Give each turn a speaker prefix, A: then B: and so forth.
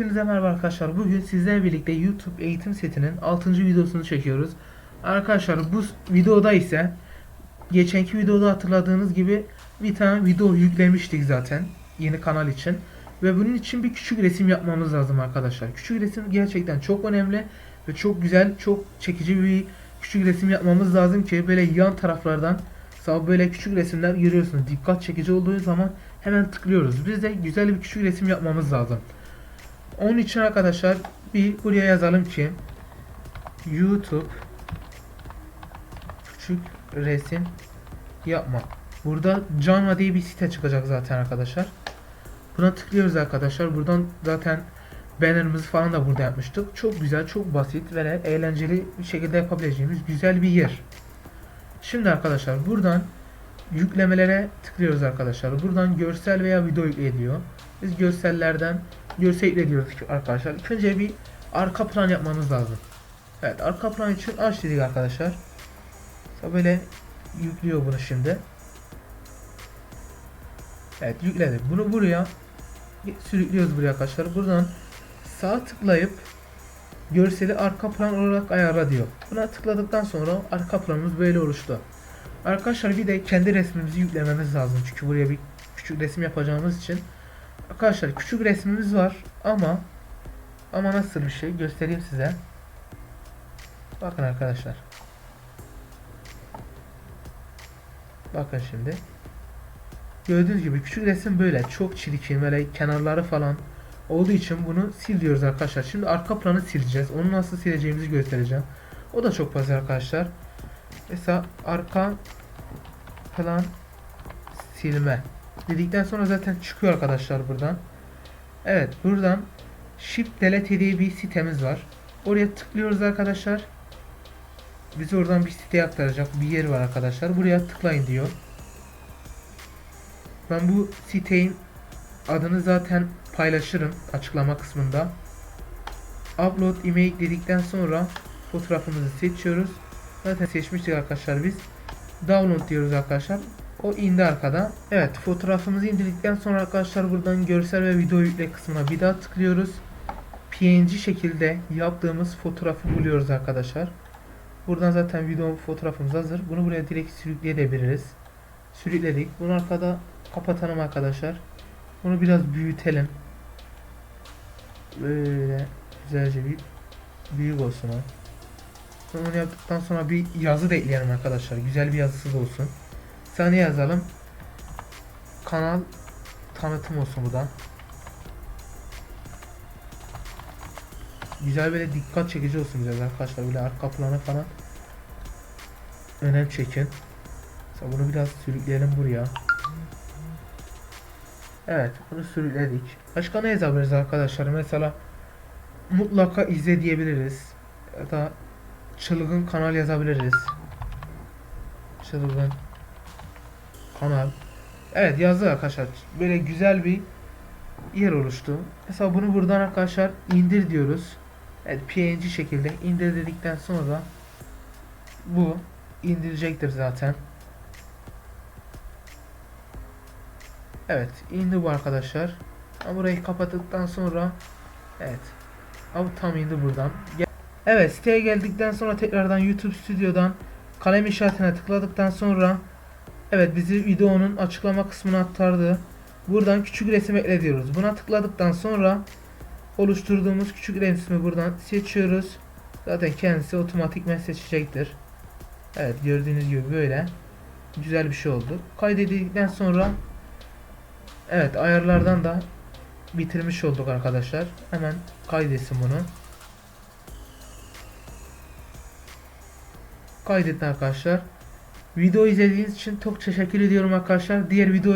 A: arkadaşlar bugün sizlerle birlikte YouTube eğitim setinin 6. videosunu çekiyoruz. Arkadaşlar bu videoda ise geçenki videoda hatırladığınız gibi bir tane video yüklemiştik zaten yeni kanal için. Ve bunun için bir küçük resim yapmamız lazım arkadaşlar. Küçük resim gerçekten çok önemli ve çok güzel, çok çekici bir küçük resim yapmamız lazım ki böyle yan taraflardan sağ böyle küçük resimler görüyorsunuz. Dikkat çekici olduğu zaman hemen tıklıyoruz. Biz de güzel bir küçük resim yapmamız lazım. Onun için arkadaşlar bir buraya yazalım ki YouTube küçük resim yapma. Burada Canva diye bir site çıkacak zaten arkadaşlar. Buna tıklıyoruz arkadaşlar. Buradan zaten bannerımızı falan da burada yapmıştık. Çok güzel, çok basit ve eğlenceli bir şekilde yapabileceğimiz güzel bir yer. Şimdi arkadaşlar buradan yüklemelere tıklıyoruz arkadaşlar. Buradan görsel veya video yükle diyor. Biz görsellerden yükle diyoruz arkadaşlar. İlk önce bir arka plan yapmamız lazım. Evet arka plan için aç dedik arkadaşlar. Böyle yüklüyor bunu şimdi. Evet yükledik. Bunu buraya sürüklüyoruz buraya arkadaşlar. Buradan sağ tıklayıp görseli arka plan olarak ayarla diyor. Buna tıkladıktan sonra arka planımız böyle oluştu. Arkadaşlar bir de kendi resmimizi yüklememiz lazım. Çünkü buraya bir küçük resim yapacağımız için. Arkadaşlar küçük resmimiz var ama ama nasıl bir şey göstereyim size. Bakın arkadaşlar. Bakın şimdi. Gördüğünüz gibi küçük resim böyle çok çirkin böyle kenarları falan olduğu için bunu sil diyoruz arkadaşlar. Şimdi arka planı sileceğiz. Onu nasıl sileceğimizi göstereceğim. O da çok basit arkadaşlar. Mesela arka plan silme dedikten sonra zaten çıkıyor arkadaşlar buradan. Evet buradan Shift Delete diye bir sitemiz var. Oraya tıklıyoruz arkadaşlar. Bizi oradan bir siteye aktaracak bir yer var arkadaşlar. Buraya tıklayın diyor. Ben bu sitenin adını zaten paylaşırım açıklama kısmında. Upload image dedikten sonra fotoğrafımızı seçiyoruz. Zaten seçmiştik arkadaşlar biz. Download diyoruz arkadaşlar. O indi arkada. Evet fotoğrafımızı indirdikten sonra arkadaşlar buradan görsel ve video yükle kısmına bir daha tıklıyoruz. PNG şekilde yaptığımız fotoğrafı buluyoruz arkadaşlar. Buradan zaten video fotoğrafımız hazır. Bunu buraya direkt sürükleyebiliriz. Sürükledik. Bunu arkada kapatalım arkadaşlar. Bunu biraz büyütelim. Böyle güzelce bir büyük olsun. Bunu yaptıktan sonra bir yazı da ekleyelim arkadaşlar. Güzel bir yazısı da olsun. Saniye yazalım. Kanal tanıtım olsun bu. Güzel böyle dikkat çekici olsun güzel arkadaşlar. Böyle arka planı falan önem çekin. Mesela bunu biraz sürükleyelim buraya. Evet bunu sürükledik. Başka ne yazabiliriz arkadaşlar? Mesela mutlaka izle diyebiliriz. Ya da çılgın kanal yazabiliriz. Çılgın kanal. Evet yazdı arkadaşlar. Böyle güzel bir yer oluştu. Mesela bunu buradan arkadaşlar indir diyoruz. Evet PNG şekilde indir dedikten sonra bu indirecektir zaten. Evet indi bu arkadaşlar. Burayı kapattıktan sonra evet. Abi tam indi buradan. Evet siteye geldikten sonra tekrardan YouTube stüdyodan kalem işaretine tıkladıktan sonra evet bizi videonun açıklama kısmına aktardı. Buradan küçük resim ekle diyoruz. Buna tıkladıktan sonra oluşturduğumuz küçük resmi buradan seçiyoruz. Zaten kendisi otomatikmen seçecektir. Evet gördüğünüz gibi böyle güzel bir şey oldu. Kaydedildikten sonra evet ayarlardan da bitirmiş olduk arkadaşlar. Hemen kaydetsin bunu. Kaydettin arkadaşlar. Video izlediğiniz için çok teşekkür ediyorum arkadaşlar. Diğer video